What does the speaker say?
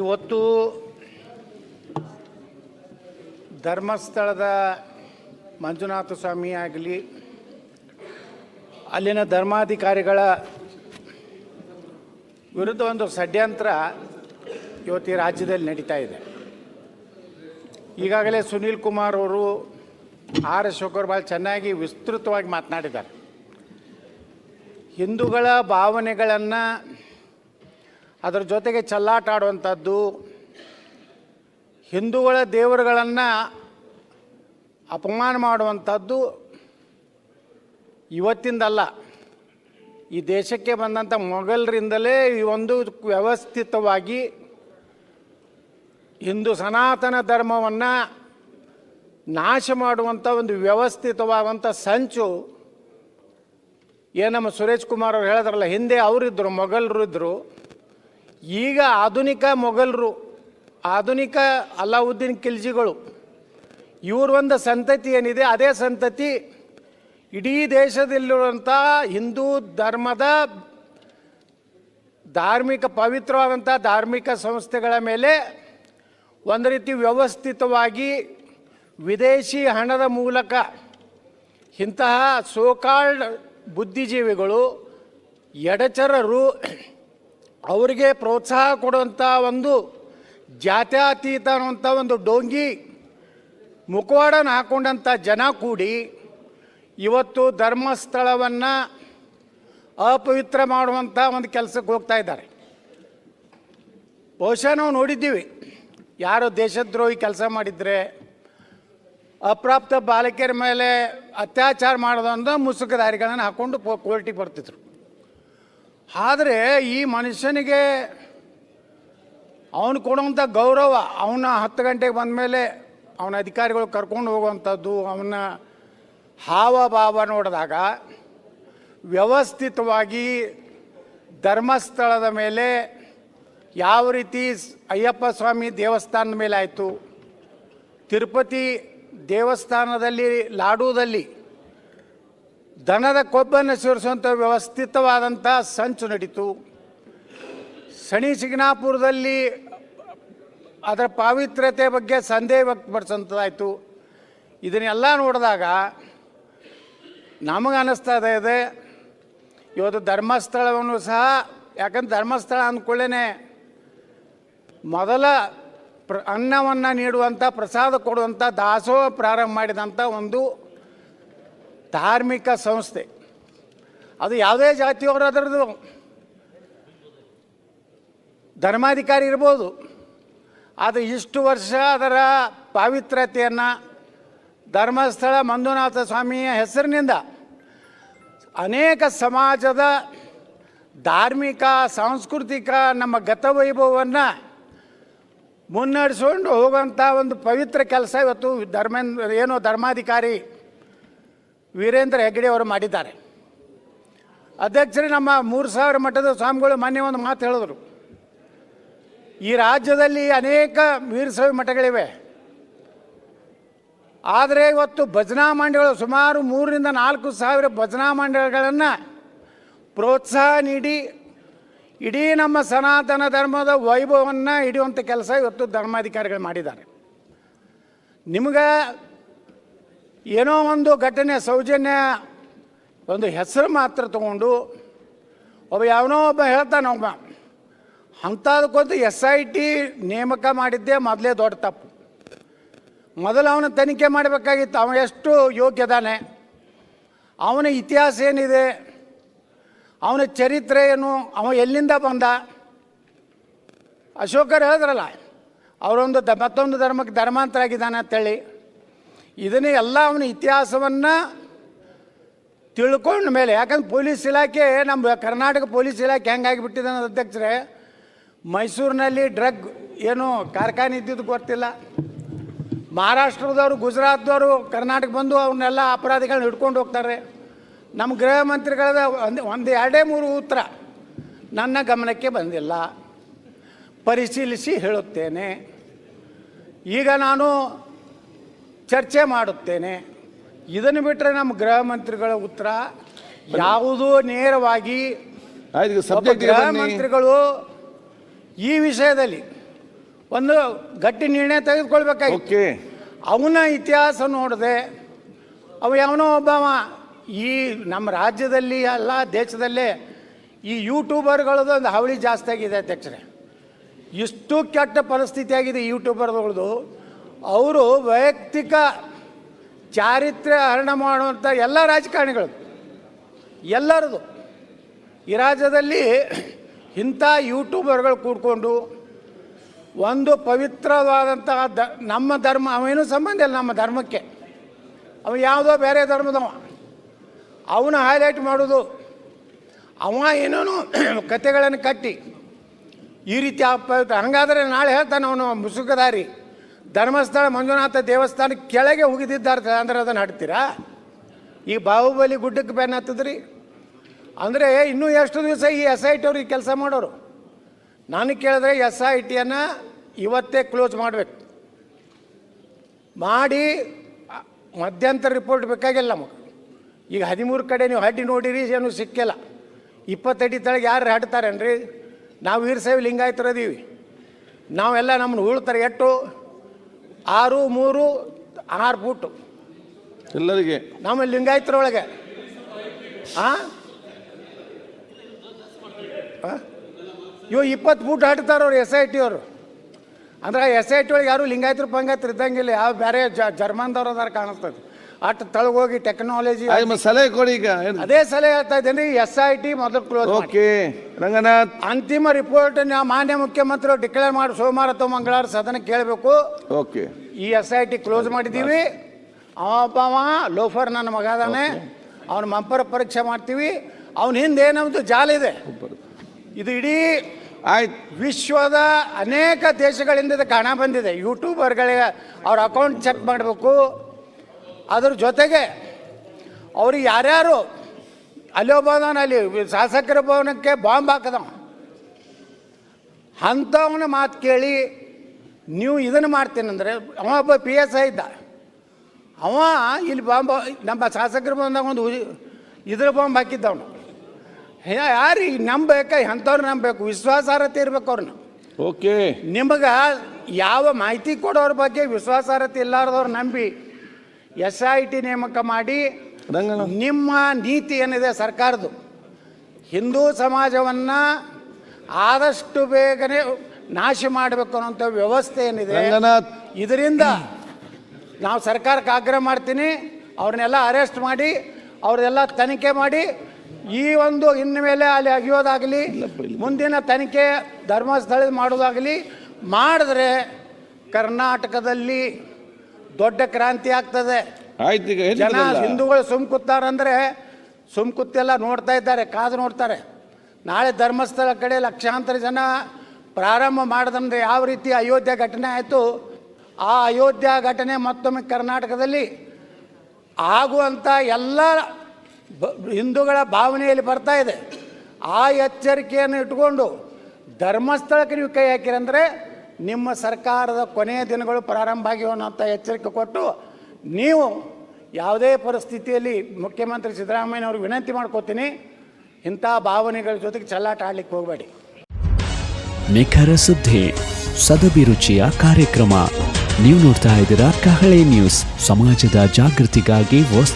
ಇವತ್ತು ಧರ್ಮಸ್ಥಳದ ಮಂಜುನಾಥ ಸ್ವಾಮಿ ಆಗಲಿ, ಅಲ್ಲಿನ ಧರ್ಮಾಧಿಕಾರಿಗಳ ವಿರುದ್ಧ ಒಂದು ಷಡ್ಯಂತ್ರ ಇವತ್ತು ರಾಜ್ಯದಲ್ಲಿ ನಡೀತಾ ಇದೆ. ಈಗಾಗಲೇ ಸುನೀಲ್ ಕುಮಾರ್ ಅವರು ಆರ್ ಅಶೋಕರ್ ಭಾಳ ಚೆನ್ನಾಗಿ ವಿಸ್ತೃತವಾಗಿ ಮಾತನಾಡಿದ್ದಾರೆ. ಹಿಂದೂಗಳ ಭಾವನೆಗಳನ್ನು ಅದರ ಜೊತೆಗೆ ಚಲ್ಲಾಟ ಆಡುವಂಥದ್ದು, ಹಿಂದೂಗಳ ದೇವರುಗಳನ್ನು ಅಪಮಾನ ಮಾಡುವಂಥದ್ದು ಇವತ್ತಿಂದಲ್ಲ. ಈ ದೇಶಕ್ಕೆ ಬಂದಂಥ ಮೊಘಲರಿಂದಲೇ ಈ ಒಂದು ವ್ಯವಸ್ಥಿತವಾಗಿ ಹಿಂದೂ ಸನಾತನ ಧರ್ಮವನ್ನು ನಾಶ ಮಾಡುವಂಥ ಒಂದು ವ್ಯವಸ್ಥಿತವಾದಂಥ ಸಂಚು. ಏನು ನಮ್ಮ ಸುರೇಶ್ ಕುಮಾರ್ ಅವ್ರು ಹೇಳಿದ್ರಲ್ಲ, ಹಿಂದೆ ಅವರಿದ್ದರು ಮೊಘಲರು ಇದ್ದರು ಈಗ ಆಧುನಿಕ ಮೊಘಲರು, ಆಧುನಿಕ ಅಲ್ಲಾವುದ್ದೀನ್ ಖಿಲ್ಜಿಗಳು, ಇವ್ರ ಒಂದು ಸಂತತಿ ಏನಿದೆ, ಅದೇ ಸಂತತಿ ಇಡೀ ದೇಶದಲ್ಲಿರುವಂಥ ಹಿಂದೂ ಧರ್ಮದ ಧಾರ್ಮಿಕ ಪವಿತ್ರವಾದಂಥ ಧಾರ್ಮಿಕ ಸಂಸ್ಥೆಗಳ ಮೇಲೆ ಒಂದು ರೀತಿ ವ್ಯವಸ್ಥಿತವಾಗಿ ವಿದೇಶಿ ಹಣದ ಮೂಲಕ ಇಂತಹ ಸೋಕಾಲ್ಡ್ ಬುದ್ಧಿಜೀವಿಗಳು, ಎಡಚರರು ಅವರಿಗೆ ಪ್ರೋತ್ಸಾಹ ಕೊಡುವಂಥ ಒಂದು ಜಾತ್ಯಾತೀತ ಅನ್ನುವಂಥ ಒಂದು ಡೋಂಗಿ ಮುಖವಾಡನ ಹಾಕ್ಕೊಂಡಂಥ ಜನ ಕೂಡಿ ಇವತ್ತು ಧರ್ಮಸ್ಥಳವನ್ನು ಅಪವಿತ್ರ ಮಾಡುವಂಥ ಒಂದು ಕೆಲಸಕ್ಕೆ ಹೋಗ್ತಾ ಇದ್ದಾರೆ. ಬಹುಶಃ ನಾವು ನೋಡಿದ್ದೀವಿ. ಯಾರು ದೇಶದ್ರೋಹಿ ಕೆಲಸ ಮಾಡಿದರೆ ಅಪ್ರಾಪ್ತ ಬಾಲಕಿಯರ ಮೇಲೆ ಅತ್ಯಾಚಾರ ಮಾಡೋದಂದ್ರೆ ಮುಸುಕದಾರಿಗಳನ್ನು ಹಾಕ್ಕೊಂಡು ಕೋರ್ಟಿಗೆ ಬರ್ತಿದ್ರು. ಆದರೆ ಈ ಮನುಷ್ಯನಿಗೆ ಅವನು ಕೊಡುವಂಥ ಗೌರವ ಅವನ ಹತ್ತು ಗಂಟೆಗೆ ಬಂದ ಮೇಲೆ ಅವನ ಅಧಿಕಾರಿಗಳು ಕರ್ಕೊಂಡು ಹೋಗುವಂಥದ್ದು, ಅವನ ಹಾವಭಾವ ನೋಡಿದಾಗ ವ್ಯವಸ್ಥಿತವಾಗಿ ಧರ್ಮಸ್ಥಳದ ಮೇಲೆ ಯಾವ ರೀತಿ ಅಯ್ಯಪ್ಪ ಸ್ವಾಮಿ ದೇವಸ್ಥಾನದ ಮೇಲೆ ಆಯಿತು, ತಿರುಪತಿ ದೇವಸ್ಥಾನದಲ್ಲಿ, ಲಾಡೂದಲ್ಲಿ ದನದ ಕೊಬ್ಬನ್ನು ಸೇರಿಸುವಂಥ ವ್ಯವಸ್ಥಿತವಾದಂಥ ಸಂಚು ನಡೀತು. ಶನಿ ಸಿಗ್ನಾಪುರದಲ್ಲಿ ಅದರ ಪಾವಿತ್ರ್ಯತೆ ಬಗ್ಗೆ ಸಂದೇಹ ವ್ಯಕ್ತಪಡಿಸೋಂಥದ್ದಾಯಿತು ಇದನ್ನೆಲ್ಲ ನೋಡಿದಾಗ ನಮಗೆ ಅನ್ನಿಸ್ತಾ ಇದೆ, ಇವತ್ತು ಧರ್ಮಸ್ಥಳವನ್ನು ಸಹ, ಯಾಕಂದ್ರೆ ಧರ್ಮಸ್ಥಳ ಅಂದ್ಕೊಳ್ಳೇನೆ ಮೊದಲ ಪ್ರ ಅನ್ನವನ್ನು ನೀಡುವಂಥ ಪ್ರಸಾದ ಕೊಡುವಂಥ ದಾಸೋಹ ಪ್ರಾರಂಭ ಮಾಡಿದಂಥ ಒಂದು ಧಾರ್ಮಿಕ ಸಂಸ್ಥೆ. ಅದು ಯಾವುದೇ ಜಾತಿಯವರು ಅದರದ್ದು ಧರ್ಮಾಧಿಕಾರಿ ಇರ್ಬೋದು. ಅದು ಇಷ್ಟು ವರ್ಷ ಅದರ ಪಾವಿತ್ರ್ಯತೆಯನ್ನು ಧರ್ಮಸ್ಥಳ ಮಂಜುನಾಥ ಸ್ವಾಮಿಯ ಹೆಸರಿನಿಂದ ಅನೇಕ ಸಮಾಜದ ಧಾರ್ಮಿಕ, ಸಾಂಸ್ಕೃತಿಕ ನಮ್ಮ ಗತವೈಭವವನ್ನು ಮುನ್ನಡೆಸ್ಕೊಂಡು ಹೋಗುವಂಥ ಒಂದು ಪವಿತ್ರ ಕೆಲಸ ಇವತ್ತು ಧರ್ಮ ಏನು ಧರ್ಮಾಧಿಕಾರಿ ವೀರೇಂದ್ರ ಹೆಗ್ಗಡೆ ಅವರು ಮಾಡಿದ್ದಾರೆ. ಅಧ್ಯಕ್ಷರೇ, ನಮ್ಮ ಮೂರು ಸಾವಿರ ಮಠದ ಸ್ವಾಮಿಗಳು ಮಾನ್ಯ ಒಂದು ಮಾತು ಹೇಳಿದ್ರು. ಈ ರಾಜ್ಯದಲ್ಲಿ ಅನೇಕ ವೀರಶೈವ ಮಠಗಳಿವೆ. ಆದರೆ ಇವತ್ತು ಭಜನಾ ಮಂಡಳಿಗಳು ಸುಮಾರು ಮೂರರಿಂದ ನಾಲ್ಕು ಸಾವಿರ ಭಜನಾ ಮಂಡಳಿಗಳನ್ನು ಪ್ರೋತ್ಸಾಹ ನೀಡಿ, ಇಡೀ ನಮ್ಮ ಸನಾತನ ಧರ್ಮದ ವೈಭವವನ್ನು ಹಿಡಿಯುವಂಥ ಕೆಲಸ ಇವತ್ತು ಧರ್ಮಾಧಿಕಾರಿಗಳು ಮಾಡಿದ್ದಾರೆ. ನಿಮ್ಗೆ ಏನೋ ಒಂದು ಘಟನೆ, ಸೌಜನ್ಯ, ಒಂದು ಹೆಸರು ಮಾತ್ರ ತಗೊಂಡು ಒಬ್ಬ ಯಾವನೋ ಒಬ್ಬ ಹೇಳ್ತಾನೆ ಒಬ್ಬ, ಅಂಥದಕ್ಕೊಂದು ಎಸ್ ಐ ಟಿ ನೇಮಕ ಮಾಡಿದ್ದೇ ಮೊದಲೇ ದೊಡ್ಡ ತಪ್ಪು. ಮೊದಲು ಅವನ ತನಿಖೆ ಮಾಡಬೇಕಾಗಿತ್ತು, ಅವನು ಎಷ್ಟು ಯೋಗ್ಯದಾನೆ, ಅವನ ಇತಿಹಾಸ ಏನಿದೆ, ಅವನ ಚರಿತ್ರೆ ಏನು ಅವ ಎಲ್ಲಿಂದ ಬಂದ? ಅಶೋಕರು ಹೇಳಿದ್ರಲ್ಲ, ಅವರೊಂದು ದ ಮತ್ತೊಂದು ಧರ್ಮಕ್ಕೆ ಧರ್ಮಾಂತರ ಆಗಿದ್ದಾನೆ ಅಂತೇಳಿ. ಇದನ್ನೇ ಎಲ್ಲ ಅವನ ಇತಿಹಾಸವನ್ನು ತಿಳ್ಕೊಂಡ ಮೇಲೆ, ಯಾಕಂದ್ರೆ ಪೊಲೀಸ್ ಇಲಾಖೆ, ನಮ್ಮ ಕರ್ನಾಟಕ ಪೊಲೀಸ್ ಇಲಾಖೆ ಹೆಂಗಾಗಿಬಿಟ್ಟಿದೆ ಅನ್ನೋದು ಅಧ್ಯಕ್ಷರೇ, ಮೈಸೂರಿನಲ್ಲಿ ಡ್ರಗ್ ಏನು ಕಾರ್ಖಾನೆ ಇದ್ದಿದ್ದು ಗೊತ್ತಿಲ್ಲ. ಮಹಾರಾಷ್ಟ್ರದವರು, ಗುಜರಾತ್ದವರು, ಕರ್ನಾಟಕ ಬಂದು ಅವನ್ನೆಲ್ಲ ಅಪರಾಧಿಗಳನ್ನ ಹಿಡ್ಕೊಂಡು ಹೋಗ್ತಾರೆ. ನಮ್ಮ ಗೃಹ ಮಂತ್ರಿಗಳದ ಒಂದು ಒಂದು ಎರಡೇ ಮೂರು ಉತ್ತರ ನನ್ನ ಗಮನಕ್ಕೆ ಬಂದಿಲ್ಲ. ಪರಿಶೀಲಿಸಿ ಹೇಳುತ್ತೇನೆ. ಈಗ ನಾನು ಚರ್ಚೆ ಮಾಡುತ್ತೇನೆ. ಇದನ್ನು ಬಿಟ್ಟರೆ ನಮ್ಮ ಗೃಹ ಮಂತ್ರಿಗಳ ಉತ್ತರ ಯಾವುದೂ ನೇರವಾಗಿ ಗೃಹ ಮಂತ್ರಿಗಳು ಈ ವಿಷಯದಲ್ಲಿ ಒಂದು ಗಟ್ಟಿ ನಿರ್ಣಯ ತೆಗೆದುಕೊಳ್ಬೇಕಾಗಿತ್ತು. ಅವನ ಇತಿಹಾಸ ನೋಡಿದೆ ಅವ ಯಾವನೋ ಒಬ್ಬವ ಈ ನಮ್ಮ ರಾಜ್ಯದಲ್ಲಿ ಅಲ್ಲ ದೇಶದಲ್ಲೇ ಈ ಯೂಟ್ಯೂಬರ್ಗಳದ್ದು ಒಂದು ಹಾವಳಿ ಜಾಸ್ತಿ ಆಗಿದೆ ಅಧ್ಯಕ್ಷರೇ. ಇಷ್ಟು ಕೆಟ್ಟ ಪರಿಸ್ಥಿತಿ ಆಗಿದೆ ಯೂಟ್ಯೂಬರ್ಗಳದು ಅವರು ವೈಯಕ್ತಿಕ ಚಾರಿತ್ರ್ಯ ಹರಣ ಮಾಡುವಂಥ ಎಲ್ಲ ರಾಜಕಾರಣಿಗಳು. ಎಲ್ಲರದು. ಈ ರಾಜ್ಯದಲ್ಲಿ ಇಂಥ ಯೂಟ್ಯೂಬರ್ಗಳು ಕೂಡ್ಕೊಂಡು ಒಂದು ಪವಿತ್ರವಾದಂತಹ ದ, ನಮ್ಮ ಧರ್ಮ, ಅವೇನೂ ಸಂಬಂಧ ಇಲ್ಲ ನಮ್ಮ ಧರ್ಮಕ್ಕೆ. ಅವ ಯಾವುದೋ ಬೇರೆ ಧರ್ಮದವ. ಅವನು ಹೈಲೈಟ್ ಮಾಡೋದು, ಅವ ಏನೇನು ಕತೆಗಳನ್ನು ಕಟ್ಟಿ, ಈ ರೀತಿ ಅಪವಿತ್ರ ಹಂಗಾದರೆ ನಾಳೆ ಹೇಳ್ತಾನೆ ಅವನು ಮುಸುಕದಾರಿ ಧರ್ಮಸ್ಥಳ ಮಂಜುನಾಥ ದೇವಸ್ಥಾನ ಕೆಳಗೆ ಉಗಿದಿದ್ದಾರೆ ಅಂದ್ರೆ ಅದನ್ನು ಹಾಡ್ತೀರಾ? ಈ ಬಾಹುಬಲಿ ಗುಡ್ಡಕ್ಕೆ ಬೆನ್ನ ಹತ್ತದ್ರಿ? ಅಂದರೆ ಇನ್ನೂ ಎಷ್ಟು ದಿವಸ ಈ ಎಸ್ ಐ ಟಿ ಅವ್ರಿಗೆ ಕೆಲಸ ಮಾಡೋರು? ನಾನು ಕೇಳಿದ್ರೆ ಎಸ್ ಐ ಟಿಯನ್ನು ಇವತ್ತೇ ಕ್ಲೋಸ್ ಮಾಡಬೇಕು. ಮಾಡಿ ಮಧ್ಯಂತರ ರಿಪೋರ್ಟ್ ಬೇಕಾಗಿಲ್ಲ ನಮಗೆ. ಈಗ ಹದಿಮೂರು ಕಡೆ ನೀವು ಹಡ್ಡಿ ನೋಡಿರಿ, ಏನು ಸಿಕ್ಕಿಲ್ಲ. ಇಪ್ಪತ್ತಡಿ ತಳಗೆ ಯಾರು ಹಾಡ್ತಾರೇನ್ರಿ? ನಾವು ವೀರಶೈವ ಲಿಂಗಾಯತರದೀವಿ ನಾವೆಲ್ಲ ನಮ್ಮನ್ನು ಉಳ್ತಾರೆ ಎಷ್ಟು ಆರು ಮೂರು ಆರು ಫೂಟು ಎಲ್ಲರಿಗೆ ನಮ್ಮ ಲಿಂಗಾಯತರೊಳಗೆ. ಆ? ಹಾ ಇವು ಇಪ್ಪತ್ತು ಫೂಟ್ ಅವ್ರು ಎಸ್ ಐ ಟಿ ಅವರು. ಅಂದ್ರೆ ಎಸ್ ಐ ಟಿ ಒಳಗೆ ಯಾರು ಲಿಂಗಾಯತರು ಪಂಗಾಯತರು ಇದ್ದಂಗಿಲ್ಲ ಯಾವ ಬೇರೆ ಜರ್ಮನ್ದವ್ರು ಅದಾರ ಕಾಣಿಸ್ತದೆ. ಅಷ್ಟು ತಳಗೋಗಿ ಟೆಕ್ನಾಲಜಿ ಸಲಹೆ ಕೊಡಿ ಈಗ ಅದೇ ಸಲಹೆ ಹೇಳ್ತಾ ಇದ್ದೇನೆ ಎಸ್ ಐ ಟಿ ಮೊದಲು ಕ್ಲೋಸ್ ಓಕೆ ರಂಗನಾಥ್. ಅಂತಿಮ ರಿಪೋರ್ಟ್ ಮಾನ್ಯ ಮುಖ್ಯಮಂತ್ರಿ ಡಿಕ್ಲೇರ್ ಮಾಡಿ ಸೋಮವಾರ ಅಥವಾ ಮಂಗಳವಾರ ಸದನ ಕೇಳಬೇಕು. ಓಕೆ. ಈ ಎಸ್ ಐ ಟಿ ಕ್ಲೋಸ್ ಮಾಡಿದ್ದೀವಿ. ಅವ ಲೋಫರ್ ನನ್ನ ಮಗ ಅದಾನೆ ಅವನ ಮಂಪರ ಪರೀಕ್ಷೆ ಮಾಡ್ತೀವಿ. ಅವನ ಹಿಂದೆ ಏನೊಂದು ಜಾಲ ಇದೆ. ಇದು ಇಡೀ ಆಯ್ತು. ವಿಶ್ವದ ಅನೇಕ ದೇಶಗಳಿಂದ ಕಾಣ ಬಂದಿದೆ. ಯೂಟ್ಯೂಬರ್ಗಳಿಗೆ ಅವ್ರ ಅಕೌಂಟ್ ಚೆಕ್ ಮಾಡಬೇಕು. ಅದ್ರ ಜೊತೆಗೆ ಅವರು ಯಾರ್ಯಾರು ಅಲ್ಲಿ ಅಲ್ಲಿ ಶಾಸಕರ ಭವನಕ್ಕೆ ಬಾಂಬ್ ಹಾಕದವ? ಅಂಥವನ ಮಾತು ಕೇಳಿ ನೀವು ಇದನ್ನು ಮಾಡ್ತೀನಂದ್ರೆ ಅವ ಒಬ್ಬ ಪಿ ಎಸ್ ಐ ಇದ್ದ. ಅವ ಇಲ್ಲಿ ಬಾಂಬ್ ನಮ್ಮ ಶಾಸಕರ ಭವನದಾಗ ಒಂದು ಇದ್ರ ಬಾಂಬ್ ಹಾಕಿದ್ದವನು. ಯಾರು ಈಗ ನಂಬಬೇಕ? ಎಂಥವ್ರು ನಂಬಬೇಕು. ವಿಶ್ವಾಸಾರ್ಹತೆ ಇರಬೇಕು ಅವ್ರನ್ನ. ಓಕೆ. ನಿಮಗೆ ಯಾವ ಮಾಹಿತಿ ಕೊಡೋರ ಬಗ್ಗೆ ವಿಶ್ವಾಸಾರ್ಹತೆ ಇಲ್ಲಾರ್ದವ್ರು ನಂಬಿ ಎಸ್ ಐ ಟಿ ನೇಮಕ ಮಾಡಿ ನಿಮ್ಮ ನೀತಿ ಏನಿದೆ ಸರ್ಕಾರದ್ದು? ಹಿಂದೂ ಸಮಾಜವನ್ನು ಆದಷ್ಟು ಬೇಗನೆ ನಾಶ ಮಾಡಬೇಕು ಅನ್ನೋಂಥ ವ್ಯವಸ್ಥೆ ಏನಿದೆ? ಇದರಿಂದ ನಾವು ಸರ್ಕಾರಕ್ಕೆ ಆಗ್ರಹ ಮಾಡ್ತೀನಿ. ಅವ್ರನ್ನೆಲ್ಲ ಅರೆಸ್ಟ್ ಮಾಡಿ ಅವ್ರನ್ನೆಲ್ಲ ತನಿಖೆ ಮಾಡಿ ಈ ಒಂದು ಇನ್ನು ಮೇಲೆ ಅಲ್ಲಿ ಅಗಿಯೋದಾಗಲಿ ಮುಂದಿನ ತನಿಖೆ ಧರ್ಮಸ್ಥಳದ ಮಾಡೋದಾಗಲಿ ಮಾಡಿದ್ರೆ ಕರ್ನಾಟಕದಲ್ಲಿ ದೊಡ್ಡ ಕ್ರಾಂತಿ ಆಗ್ತದೆ. ಆಯ್ತು ಈಗ ಜನ. ಹಿಂದೂಗಳು ಸುಮ್ ಕೂತಾರಂದ್ರೆ ಸುಮ್ ಕೂತೆಲ್ಲ ನೋಡ್ತಾ ಇದ್ದಾರೆ ಕಾದು ನೋಡ್ತಾರೆ. ನಾಳೆ ಧರ್ಮಸ್ಥಳ ಕಡೆ ಲಕ್ಷಾಂತರ ಜನ ಪ್ರಾರಂಭ ಮಾಡಿದಂದ್ರೆ ಯಾವ ರೀತಿ ಅಯೋಧ್ಯೆ ಘಟನೆ ಆಯಿತು? ಆ ಅಯೋಧ್ಯ ಘಟನೆ ಮತ್ತೊಮ್ಮೆ ಕರ್ನಾಟಕದಲ್ಲಿ ಆಗುವಂಥ ಎಲ್ಲ ಬ- ಹಿಂದೂಗಳ ಭಾವನೆಯಲ್ಲಿ ಬರ್ತಾ ಇದೆ. ಆ ಎಚ್ಚರಿಕೆಯನ್ನು ಇಟ್ಕೊಂಡು ಧರ್ಮಸ್ಥಳಕ್ಕೆ ನೀವು ಕೈ ಹಾಕಿರಂದ್ರೆ ನಿಮ್ಮ ಸರ್ಕಾರದ ಕೊನೆಯ ದಿನಗಳು ಪ್ರಾರಂಭ ಆಗಿವೆ ಅನ್ನೋಂಥ ಎಚ್ಚರಿಕೆ ಕೊಟ್ಟು ನೀವು ಯಾವುದೇ ಪರಿಸ್ಥಿತಿಯಲ್ಲಿ ಮುಖ್ಯಮಂತ್ರಿ ಸಿದ್ದರಾಮಯ್ಯನವ್ರಿಗೆ ವಿನಂತಿ ಮಾಡ್ಕೋತೀನಿ, ಇಂಥ ಭಾವನೆಗಳ ಜೊತೆಗೆ ಚಲ್ಲಾಟ ಆಡ್ಲಿಕ್ಕೆ ಹೋಗಬೇಡಿ. ನಿಖರ ಸುದ್ದಿ ಸದಭಿರುಚಿಯ ಕಾರ್ಯಕ್ರಮ. ನೀವು ನೋಡ್ತಾ ಇದ್ದೀರಾ ಕಹಳೆ ನ್ಯೂಸ್, ಸಮಾಜದ ಜಾಗೃತಿಗಾಗಿ ವಸ್ತು